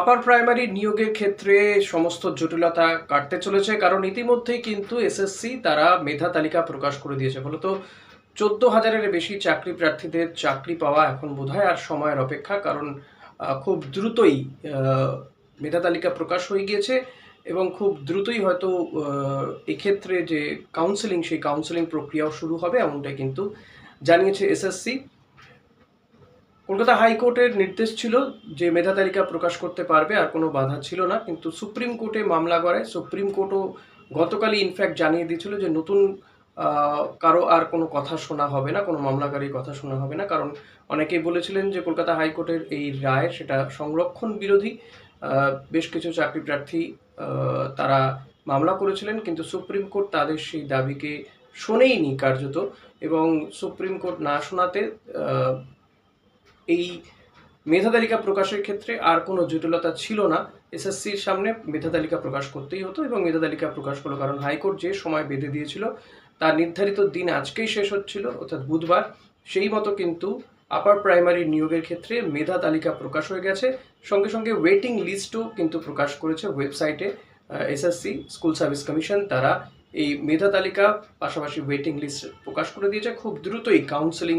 Upper primary নিয়োগের ক্ষেত্রে সমস্ত জটিলতা কাটতে চলেছে, কারণ ইতিমধ্যেই কিন্তু এসএসসি তারা মেধা তালিকা প্রকাশ করে দিয়েছে। ফলত চোদ্দ হাজারের বেশি চাকরি প্রার্থীদের চাকরি পাওয়া এখন বোধহয় আর সময়ের অপেক্ষা, কারণ খুব দ্রুতই মেধা তালিকা প্রকাশ হয়ে গিয়েছে এবং খুব দ্রুতই হয়তো এক্ষেত্রে যে কাউন্সেলিং সেই কাউন্সেলিং প্রক্রিয়াও শুরু হবে, এমনটাই কিন্তু জানিয়েছে এসএসসি কলকাতা হাইকোর্টের নির্দেশ ছিল যে মেধা তালিকা প্রকাশ করতে পারবে, আর কোনো বাধা ছিল না। কিন্তু সুপ্রিম কোর্টে মামলা করায় সুপ্রিম কোর্টও গতকালই ইনফ্যাক্ট জানিয়ে দিয়েছিল যে নতুন কারও আর কোনো কথা শোনা হবে না, কোনো মামলাকারীর কথা শোনা হবে না। কারণ অনেকেই বলেছিলেন যে কলকাতা হাইকোর্টের এই রায় সেটা সংরক্ষণ বিরোধী। বেশ কিছু চাকরি প্রার্থী তারা মামলা করেছিলেন, কিন্তু সুপ্রিম কোর্ট তাদের সেই দাবিকে শোনেইনি কার্যত। এবং সুপ্রিম কোর্ট না শোনাতে এই মেধা তালিকা প্রকাশের ক্ষেত্রে আর কোনো জটিলতা ছিল না। এসএসসির সামনে মেধা তালিকা প্রকাশ করতেই হতো এবং মেধা তালিকা প্রকাশ করল কারণ হাইকোর্ট যে সময় বেঁধে দিয়েছিল, তার নির্ধারিত দিন আজকেই শেষ হচ্ছিল, অর্থাৎ বুধবার। সেই মতো কিন্তু আপার প্রাইমারি নিয়োগের ক্ষেত্রে মেধা তালিকা প্রকাশ হয়ে গেছে। সঙ্গে সঙ্গে ওয়েটিং লিস্টও কিন্তু প্রকাশ করেছে ওয়েবসাইটে এসএসসি স্কুল সার্ভিস কমিশন তারা এই মেধা তালিকা পাশাপাশি ওয়েটিং লিস্ট প্রকাশ করে দিয়েছে। খুব দ্রুতই কাউন্সেলিং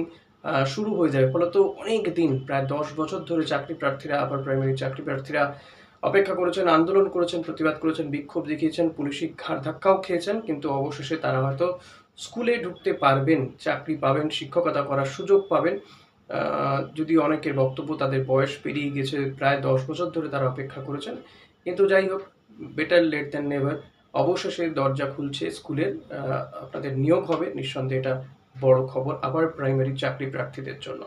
শুরু হয়ে যাবে ফলত অনেক দিন, প্রায় দশ বছর ধরে চাকরি প্রার্থীরা, আবার প্রাইমারি চাকরি প্রার্থীরা অপেক্ষা করেছেন, আন্দোলন করেছেন, প্রতিবাদ করেছেন, বিক্ষোভ দেখিয়েছেন, পুলিশি ঘাড় ধাক্কাও খেয়েছেন, কিন্তু অবশেষে তারা হয়তো স্কুলে ঢুকতে পারবেন, চাকরি পাবেন, শিক্ষকতা করার সুযোগ পাবেন। যদি অনেকের বক্তব্য তাদের বয়স পেরিয়ে গেছে, প্রায় দশ বছর ধরে তারা অপেক্ষা করেছেন। কিন্তু যাই হোক বেটার লেট দ্যান নেভার অবশেষে দরজা খুলছে স্কুলের আপনাদের নিয়োগ হবে, নিঃসন্দেহে এটা বড় খবর আবার প্রাইমারি চাকরি প্রার্থীদের জন্য.